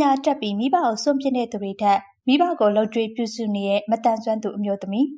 ညာတတ်ပြီးမိဘကိုစွန့်ပစ်တဲ့သူတွေထက်မိဘကိုလှုပ်ကြွေးပြုစုနေတဲ့မတန်ဆွမ်းသူအမျိုးသမီး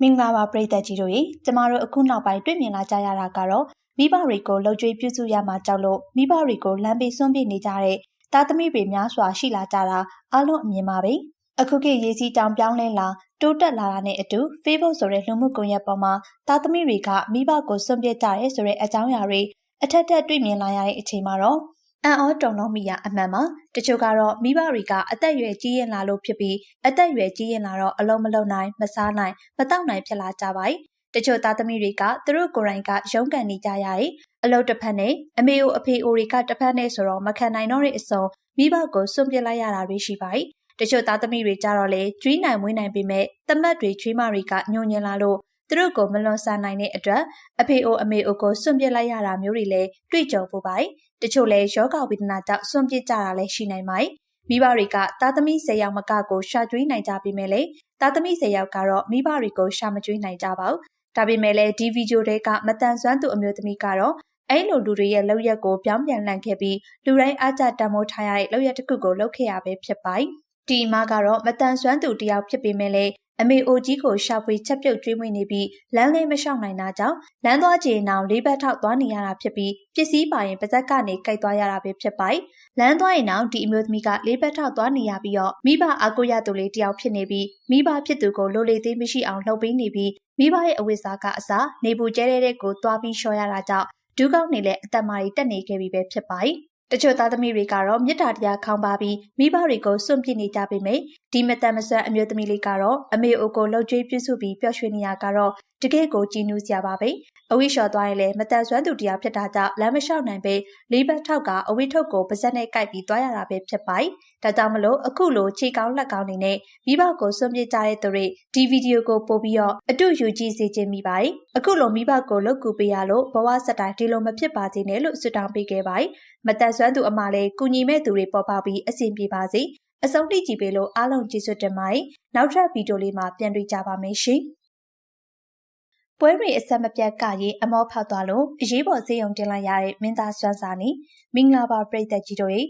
မင်္ဂလာပါပရိသတ်ကြီးတို့ရေကျမတို့အခုနောက်ပိုင်းတွေ့မြင်လာကြရတာကတော့မိဘတွေကိုလှုပ်ကြွေးပြုစုရမှာကြောက်လို့မိဘတွေကိုလမ်းပေးစွန့်ပစ်နေကြတဲ့သားသမီးတွေများစွာရှိလာကြတာအလုံးအမြင်ပါပဲအခုခေတ်ရေးစည်းတောင်ပြောင်းလဲလာတိုးတက်လာတာနဲ့အတူ Facebook ဆိုတဲ့လူမှုကွန်ရက်ပေါ်မှာသားသမီးတွေကမိဘကိုစွန့်ပစ်ကြရဲဆိုတဲ့အကြောင်းအရာတွေအထက်ထက်တွေ့မြင်လာရတဲ့အချိန်မှာတော့ အံ့ဩတုန်လုံးမိရအမှန်ပါတချို့ကတော့မိဘတွေကအသက်အရွယ်ကြီးရင်လာလို့ဖြစ်ပြီးအသက်အရွယ်ကြီးရင်လာတော့အလုံးမလုံးနိုင်မစားနိုင်မတောက်နိုင်ဖြစ်လာကြပါ යි တချို့သားသမီးတွေကသူတို့ကိုယ်တိုင်ကရုန်းကန်နေကြရတယ်အလုတ်တစ်ဖက်နဲ့အမေအိုအဖေအိုတွေကတစ်ဖက်နဲ့ဆိုတော့မခံနိုင်တော့တဲ့အစုံမိဘကိုစွန့်ပစ်လိုက်ရတာတွေရှိပါ යි တချို့သားသမီးတွေကြတော့လေကျွေးနိုင်မွေးနိုင်ပေမဲ့တမတ်တွေချွေးမတွေကညှို့ညင်လာလို့သူတို့ကိုမလွန်ဆန်နိုင်တဲ့အတွက်အဖေအိုအမေအိုကိုစွန့်ပစ်လိုက်ရတာမျိုးတွေလည်းတွေ့ကြုံဖို့ပါတ ချို့လည်းယောဂဝေဒနာကြောင့်စွန့်ပစ်ကြတာလည်းရှိနိုင်ပါတယ်မိဘတွေကသားသမီး၁၀ယောက်မကကိုရှာကျွေးနိုင်ကြပေမဲ့လည်းသားသမီး၁၀ယောက်ကတော့မိဘတွေကိုရှာမကျွေးနိုင်ကြပါဘူးဒါပေမဲ့လည်းဒီဗီဒီယိုတွေကမတန်ဆွမ်းသူအမျိုးသမီးကတော့အဲ့လိုလူတွေရဲ့လောက်ရက်ကိုပြောင်းပြန်လှန်ခဲ့ပြီးလူတိုင်းအားကြတံမိုးထားရတဲ့လောက်ရက်တစ်ခုကိုလုပ်ခဲ့ရပဲဖြစ်ပါတယ်ဒီအမကတော့မတန်ဆွမ်းသူတယောက်ဖြစ်ပေမဲ့လည်း အမေအိုကြီးကိုရှာဖွေချက်ပြုတ်ကျွေးမွေးနေပြီးလမ်းလေးမလျှောက်နိုင်တာကြောင့်လမ်းသွားချေနောင်လေးဘက်ထောက်သွားနေရတာဖြစ်ပြီးပစ္စည်းပါရင်ပါဇက်ကနေကြိုက်သွားရတာပဲဖြစ်ပါတယ်။လမ်းသွားရင်နောင်ဒီအမျိုးသမီးကလေးဘက်ထောက်သွားနေရပြီးတော့မိဘအကူရသူလေးတယောက်ဖြစ်နေပြီးမိဘဖြစ်သူကိုလိုလေသေးမရှိအောင်လှုပ်ပေးနေပြီးမိဘရဲ့အဝိဇ္ဇာကအစားနေပူကျဲတဲ့ကိုသွားပြီးလျှော်ရတာကြောင့်ဒူးကောက်နေလဲအသက်မာရီတက်နေခဲ့ပြီပဲဖြစ်ပါတယ်။ တချို့သားသမီးတွေကတော့မေတ္တာတရားခေါင်းပါပြီးမိဘတွေကိုစွန့်ပစ်နေကြပေမယ့်ဒီမတန်မဆွမ်းအမျိုးသမီးလေးကတော့အမေအိုကိုလှုပ်ကြွေးပြုစုပြီးပျော်ရွှင်နေရကတော့တကယ်ကိုကြည်နူးစရာပါပဲအဝိရှော်သွားရင်လည်းမတန်ဆွမ်းသူတရားဖြစ်တာကြောင့်လမ်းမလျှောက်နိုင်ပေလေးဘက်ထောက်ကအဝိထုတ်ကိုပါဇက်နဲ့ကိုက်ပြီးသွားရတာပဲဖြစ်ပါတယ် ဒါကြောင့်မလို့အခုလိုခြေကောင်းလက်ကောင်းနေနဲ့မိဘကိုစွန့်ပစ်ကြတဲ့သူတွေဒီဗီဒီယိုကိုပို့ပြီးတော့အတူယူကြည့်စေခြင်းမိပါတယ်အခုလိုမိဘကိုလုတ်ကူပေးရလို့ဘဝစတိုင်ဒီလိုမဖြစ်ပါစေနဲ့လို့ဆုတောင်းပေးခဲ့ပါတယ်မတန်ဆွမ်းသူအမလည်းကုညီမဲ့သူတွေပေါ်ပေါက်ပြီးအဆင်ပြေပါစေအဆုံးထိကြည့်ပေးလို့အားလုံးကျေးဇူးတင်ပါတယ်နောက်ထပ်ဗီဒီယိုလေးမှာပြန်တွေ့ကြပါမယ်ရှင်ပွဲတွေအဆက်မပြတ်ကရေးအမောဖောက်သွားလို့အရေးပေါ်ဈေးရုံတင်လိုက်ရတဲ့မင်းသားစွမ်းစာနီမင်္ဂလာပါပြည်သက်ကြီးတို့ရေ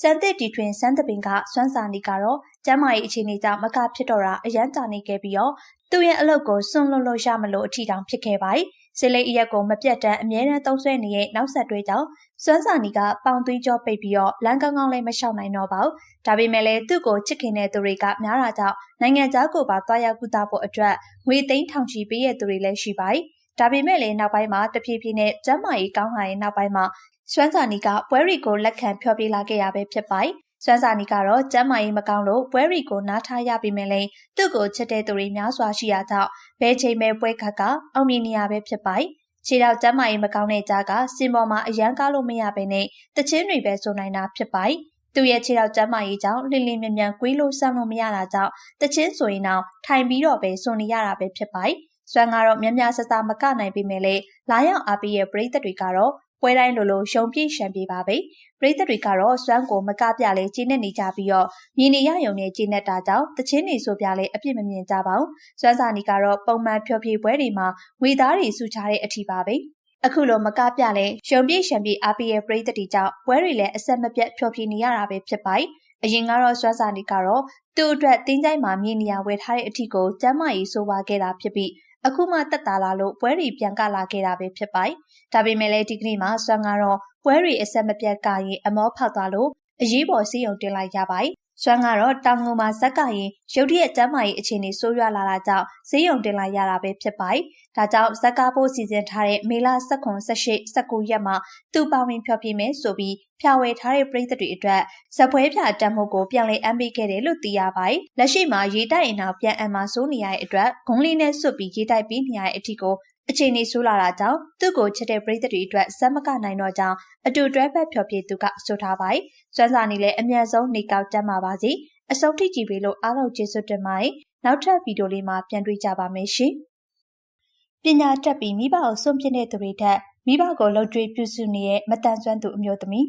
စံသစ်တီထွင်စံတပင်ကစွမ်းစာနီကတော့ကျမ်းမာရေးအခြေအနေကြောင့်မကဖြစ်တော့တာအရန်တာနေခဲ့ပြီးတော့သူ့ရဲ့အလုပ်ကိုစွန့်လွတ်လို့ရမလို့အထီတောင်ဖြစ်ခဲ့ပါတယ်ဆေးလိပ်အရက်ကိုမပြတ်တမ်းအမြဲတမ်းသုံးဆွဲနေတဲ့နောက်ဆက်တွဲကြောင့်စွမ်းစာနီကပေါင်သွေးကြောပိတ်ပြီးတော့လမ်းကောင်းကောင်းလည်းမလျှောက်နိုင်တော့ပါဘူး။ဒါပေမဲ့လည်းသူ့ကိုချစ်ခင်တဲ့သူတွေကများတာကြောင့်နိုင်ငံသားကိုပါတွားရောက်ကူတာဖို့အတွက်ငွေသိန်းထောင်ချီပေးရတဲ့သူတွေလည်းရှိပါတယ်။ဒါပေမဲ့လည်းနောက်ပိုင်းမှာတဖြည်းဖြည်းနဲ့ကျန်းမာရေးကောင်းလာတဲ့နောက်ပိုင်းမှာ ရွှမ်းစာနီကပွဲရီကိုလက်ခံဖျော်ပြလာခဲ့ရပဲဖြစ်ပါတယ်။စွမ်းစာနီကတော့ကျမ်းမာရေးမကောင်းလို့ပွဲရီကိုနားထားရပြီမဲ့လဲသူ့ကိုချစ်တဲ့သူတွေများစွာရှိရကြောင့်ဘယ်ချိန်ပဲပွဲခါကအောင်မြင်နေရပဲဖြစ်ပါတယ်။ခြေတော့ကျမ်းမာရေးမကောင်းတဲ့ကြားကစင်ပေါ်မှာအရန်ကားလို့မရပဲနဲ့တချင်းတွေပဲဆိုနိုင်တာဖြစ်ပါတယ်။သူရဲ့ခြေတော့ကျမ်းမာရေးကြောင့်လင်းလင်းမြန်မြန်ကွေးလို့စောင့်လို့မရတာကြောင့်တချင်းဆိုရင်တော့ထိုင်ပြီးတော့ပဲစွန်နေရတာပဲဖြစ်ပါတယ်။စွမ်းကတော့မြများဆဆမကနိုင်ပေမဲ့လေလာရောက်အားပေးရဲ့ပရိသတ်တွေကတော့ ပွဲတိုင်းလိုလိုရှုံပြည့်ရှံပြေပါပဲပရိသတ်တွေကတော့စွမ်းကိုမကပြလဲကျင်းနေနေကြပြီးတော့မြင်နေရယုံနဲ့ကျင်းနေတာကြောင့်တချင်းနေဆိုပြလဲအပြစ်မမြင်ကြပါဘူးစွမ်းစာနီကတော့ပုံမှန်ဖြောပြပွဲတွေမှာငွေသားတွေစုချတဲ့အထီပါပဲအခုလိုမကပြလဲရှုံပြည့်ရှံပြေအားပေးရဲ့ပရိသတ်တွေကြောင့်ပွဲတွေလည်းအဆက်မပြတ်ဖြောပြနေရတာပဲဖြစ်ပါတယ်အရင်ကတော့စွမ်းစာနီကတော့သူ့အတွက်တင်းကြိုင်မှာမြင်နေရဝယ်ထားတဲ့အထီကိုကျမ်းမာရေးဆိုပါခဲ့တာဖြစ်ပြီး အခုမှတက်တာလာလို့ပွဲတွေပြန်ကလာခဲ့တာပဲဖြစ်ပါတယ်။ဒါပေမဲ့လည်းဒီကနေ့မှာစွမ်းကတော့ပွဲတွေအဆက်မပြတ်ကရင်အမောဖောက်သွားလို့အရေးပေါ်စီးရုံတင်လိုက်ရပါတယ်။ စွမ်းကတော့တောင်ငူမှာဇက်ကရင်ရုတ်တရက်ကျမ်းမာရေးအခြေအနေဆိုးရွားလာတာကြောင့်ဈေးရုံတင်လိုက်ရတာပဲဖြစ်ပါတယ်။ဒါကြောင့်ဇက်ကဖို့စီစဉ်ထားတဲ့မေလ18 18 19ရက်မှာသူပါဝင်ဖျော်ဖြေမယ်ဆိုပြီးဖြာဝယ်ထားတဲ့ပြည်သက်တွေအတွက်ဇပွဲပြတမ်းမှုကိုပြန်လည်အမ်းပေးခဲ့တယ်လို့သိရပါတယ်။လက်ရှိမှာရေးတိုက်ရင်တော့ပြန်အမ်းမှာစိုးနေရတဲ့အတွက်ဂုံးလေးနဲ့စွတ်ပြီးရေးတိုက်ပြီးနေရတဲ့အထိကိုအခြေအနေဆိုးလာတာကြောင့်သူ့ကိုချစ်တဲ့ပရိသတ်တွေအတွက်စမ်းမကနိုင်တော့ကြောင်းအတူတွဲဖက်ဖျော်ဖြေသူကဆိုထားပါတယ်။ စွမ်းစာနေလည်းအမြန်ဆုံးနေကောက်တတ်မှာပါစီ။အဆုံးထိကြည့်ပေးလို့အားလုံးကျေးဇူးတင်ပါတယ်။နောက်ထပ်ဗီဒီယိုလေးမှာပြန်တွေ့ကြပါမယ်ရှင်။ပညာတတ်ပြီးမိဘကိုစွန့်ပစ်တဲ့သူတွေထက်မိဘကိုလှုပ်ကြွေးပြုစုနေတဲ့မတန်ဆွမ်းသူအမျိုးသမီး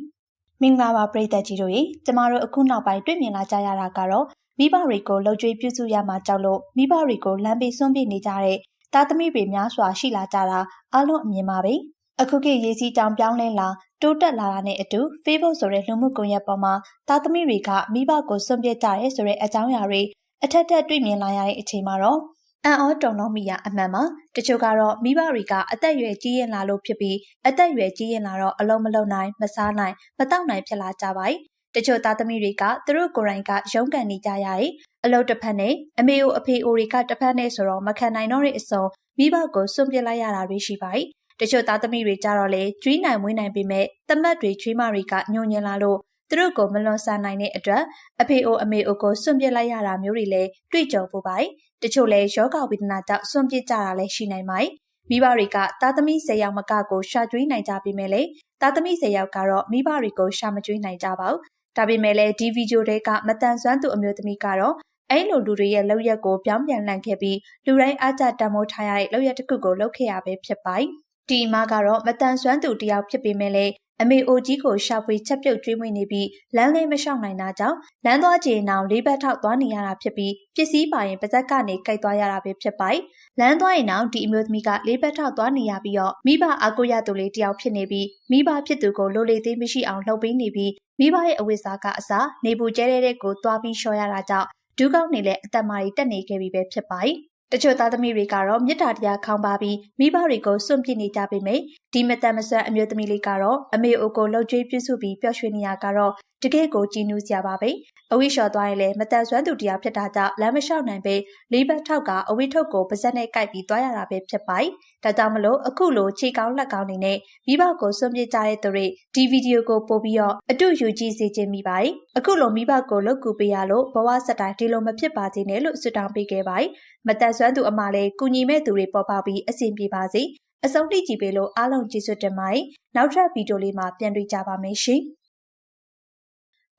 မင်္ဂလာပါပရိသတ်ကြီးတို့ရေကျမတို့အခုနောက်ပိုင်းတွေ့မြင်လာကြရတာကတော့မိဘတွေကိုလှုပ်ကြွေးပြုစုရမှာကြောက်လို့မိဘတွေကိုလမ်းပေးစွန့်ပစ်နေကြတဲ့သားသမီးတွေများစွာရှိလာကြတာအလုံးအမြင်ပါပဲ အခုခေတ်ရေးစီးတောင်ပြောင်းလဲလာတိုးတက်လာတာနဲ့အတူ Facebook ဆိုတဲ့လူမှုကွန်ရက်ပေါ်မှာသားသမီးတွေကမိဘကိုစွန့်ပစ်ကြရဲဆိုတဲ့အကြောင်းအရာတွေအထက်ထက်တွေ့မြင်လာရတဲ့အချိန်မှာတော့အံ့ဩတုန်လှုပ်မိရအမှန်ပါတချို့ကတော့မိဘတွေကအသက်အရွယ်ကြီးရင်လာလို့ဖြစ်ပြီးအသက်အရွယ်ကြီးရင်လာတော့အလုံးမလုံးနိုင်မစားနိုင်မတောက်နိုင်ဖြစ်လာကြပါ යි တချို့သားသမီးတွေကသူတို့ကိုယ်တိုင်ကရုန်းကန်နေကြရရင်အလုပ်တစ်ဖက်နဲ့အမေအိုအဖေအိုတွေကတစ်ဖက်နဲ့ဆိုတော့မခံနိုင်တော့တဲ့အစုံမိဘကိုစွန့်ပစ်လိုက်ရတာတွေရှိပါ යි တချို့သားသမီးတွေကြတော့လေကျွေးနိုင်မွေးနိုင်ပေမဲ့တမတ်တွေချွေးမတွေကညှို့ညင်လာလို့သူတို့ကိုမလွန်ဆန်နိုင်တဲ့အတွက်အဖေအိုအမေအိုကိုစွန့်ပစ်လိုက်ရတာမျိုးတွေလည်းတွေ့ကြုံဖို့ပါတချို့လည်းယောဂဝေဒနာကြောင့်စွန့်ပစ်ကြတာလည်းရှိနိုင်ပါတယ်မိဘတွေကသားသမီး၁၀ယောက်မကကိုရှာကျွေးနိုင်ကြပေမဲ့လေသားသမီး၁၀ယောက်ကတော့မိဘတွေကိုရှာမကျွေးနိုင်ကြပါဘူးဒါပေမဲ့လည်းဒီဗီဒီယိုတွေကမတန်ဆွမ်းသူအမျိုးသမီးကတော့အဲ့လိုလူတွေရဲ့လောက်ရက်ကိုပြောင်းပြန်လှန်ခဲ့ပြီးလူတိုင်းအားကြတံမိုးထားရတဲ့လောက်ရက်တစ်ခုကိုလုပ်ခဲ့ရပဲဖြစ်ပါတယ် ဒီအမကတော့မတန်ဆွမ်းသူတယောက်ဖြစ်ပေမဲ့လည်းအမေအိုကြီးကိုရှာဖွေချက်ပြုတ်ကျွေးမွေးနေပြီးလမ်းလေးမလျှောက်နိုင်တာကြောင့်လမ်းသွားကြည်နောင်လေးဘက်ထောက်သွားနေရတာဖြစ်ပြီးပစ္စည်းပါရင်ပါဇက်ကနေကြိုက်သွားရတာပဲဖြစ်ပါတယ်။လမ်းသွားရင်နောက်ဒီအမျိုးသမီးကလေးဘက်ထောက်သွားနေရပြီးတော့မိဘအကူရသူလေးတယောက်ဖြစ်နေပြီးမိဘဖြစ်သူကိုလိုလေသေးမရှိအောင်လှုပ်ပေးနေပြီးမိဘရဲ့အဝိဇ္ဇာကအစားနေပူကျဲတဲ့ကိုသွားပြီးလျှော်ရတာကြောင့်ဒုကောက်နေလဲအသက်မာရီတက်နေခဲ့ပြီပဲဖြစ်ပါတယ်။ တချို့သားသမီးတွေကတော့မေတ္တာတရားခေါင်းပါပြီးမိဘတွေကိုစွန့်ပစ်နေကြပေမယ့်ဒီမတန်မဆွမ်းအမျိုးသမီးလေးကတော့အမေအိုကိုလှုပ်ကြွေးပြုစုပြီးပျော်ရွှင်နေရကတော့ တကယ့်ကိုကြည်နူးစရာပါပဲအဝိလျှော်သွားရင်လည်းမတန်ဆွမ်းသူတရားဖြစ်တာကြောင့်လမ်းမလျှောက်နိုင်ပဲလေးဘက်ထောက်ကအဝိထုတ်ကိုပါဇက်နဲ့ကိုက်ပြီးသွားရတာပဲဖြစ်ပါတယ်ဒါကြောင့်မလို့အခုလိုခြေကောင်းလက်ကောင်းနေနဲ့မိဘကိုစွန့်ပစ်ကြတဲ့သူတွေဒီဗီဒီယိုကိုပို့ပြီးတော့အတူယူကြည့်စေခြင်းမိပါတယ်အခုလိုမိဘကိုလုတ်ကူပေးရလို့ဘဝစတိုင်ဒီလိုမဖြစ်ပါစေနဲ့လို့ဆုတောင်းပေးခဲ့ပါတယ်မတန်ဆွမ်းသူအမလည်းကုညီမဲ့သူတွေပေါ်ပေါက်ပြီးအဆင်ပြေပါစေအဆုံးထိကြည့်ပေးလို့အားလုံးကျေးဇူးတင်ပါတယ်နောက်ထပ်ဗီဒီယိုလေးမှာပြန်တွေ့ကြပါမယ်ရှင်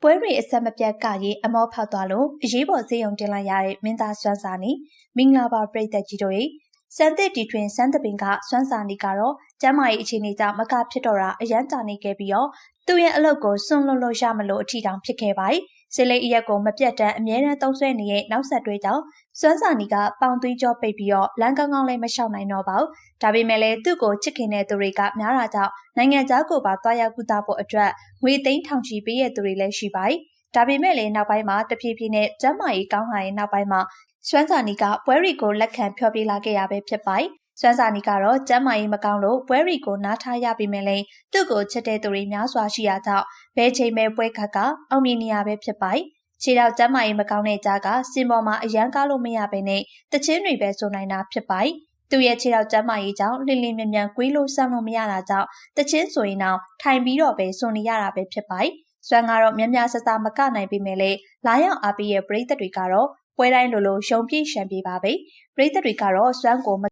ပွဲတွေအဆက်မပြတ်ကရေးအမောဖောက်သွားလို့အရေးပေါ်ဈေးရုံတင်လိုက်ရတဲ့မင်းသားစွမ်းစာနီမင်္ဂလာပါပရိသတ်ကြီးတို့ရေစံသစ်တီထွင်စန်းတပင်ကစွမ်းစာနီကတော့ကျမ်းမာရေးအခြေအနေကြောင့်မကဖြစ်တော့တာအရန်ကြာနေခဲ့ပြီးတော့သူ့ရဲ့အလုပ်ကိုစွန့်လွတ်လို့ရမလို့အထီတောင်ဖြစ်ခဲ့ပါတယ်။ ဇလိအရက်ကိုမပြတ်တမ်းအမြဲတမ်းသုံးဆွဲနေတဲ့နောက်ဆက်တွဲကြောင့်စွမ်းစာနီကပေါင်သွေးကြောပိတ်ပြီးတော့လမ်းကောင်းကောင်းလည်းမလျှောက်နိုင်တော့ပါဘူး။ဒါပေမဲ့လည်းသူ့ကိုချစ်ခင်တဲ့သူတွေကများတာကြောင့်နိုင်ငံသားကိုပါတွားရောက်ကူတာဖို့အတွက်ငွေသိန်းထောင်ချီပေးရတဲ့သူတွေလည်းရှိပါတယ်။ဒါပေမဲ့လည်းနောက်ပိုင်းမှာတဖြည်းဖြည်းနဲ့ကျမ်းမာရေးကောင်းလာတဲ့နောက်ပိုင်းမှာစွမ်းစာနီကပွဲရီကိုလက်ခံဖျော်ပြလာခဲ့ရပဲဖြစ်ပါတယ်။ စွမ်းစာနီကတော့ကျမ်းမာရေးမကောင်းလို့ပွဲရီကိုနားထားရပြီးမြလဲသူ့ကိုချစ်တဲ့သူတွေများစွာရှိရာကြောင့်ဘဲချိန်မဲ့ပွဲခတ်ကအောင်မြင်နေရပဲဖြစ်ပါတယ်။ခြေထောက်ကျမ်းမာရေးမကောင်းတဲ့ကြားကစင်ပေါ်မှာအရန်ကားလို့မရဘဲနဲ့တချင်းတွေပဲဆိုနိုင်တာဖြစ်ပါတယ်။သူ့ရဲ့ခြေထောက်ကျမ်းမာရေးကြောင့်လင်းလင်းမြန်မြန်ကွေးလို့ဆန့်လို့မရတာကြောင့်တချင်းဆိုရင်တော့ထိုင်ပြီးတော့ပဲဆိုနေရတာပဲဖြစ်ပါတယ်။စွမ်းကတော့မြ мя ဆဆမကနိုင်ပေမဲ့လည်းလာရောက်အားပေးရဲ့ပရိသတ်တွေကတော့ပွဲတိုင်းလိုလိုရှုံပြေးရှံပြေးပါပဲပရိသတ်တွေကတော့စွမ်းကို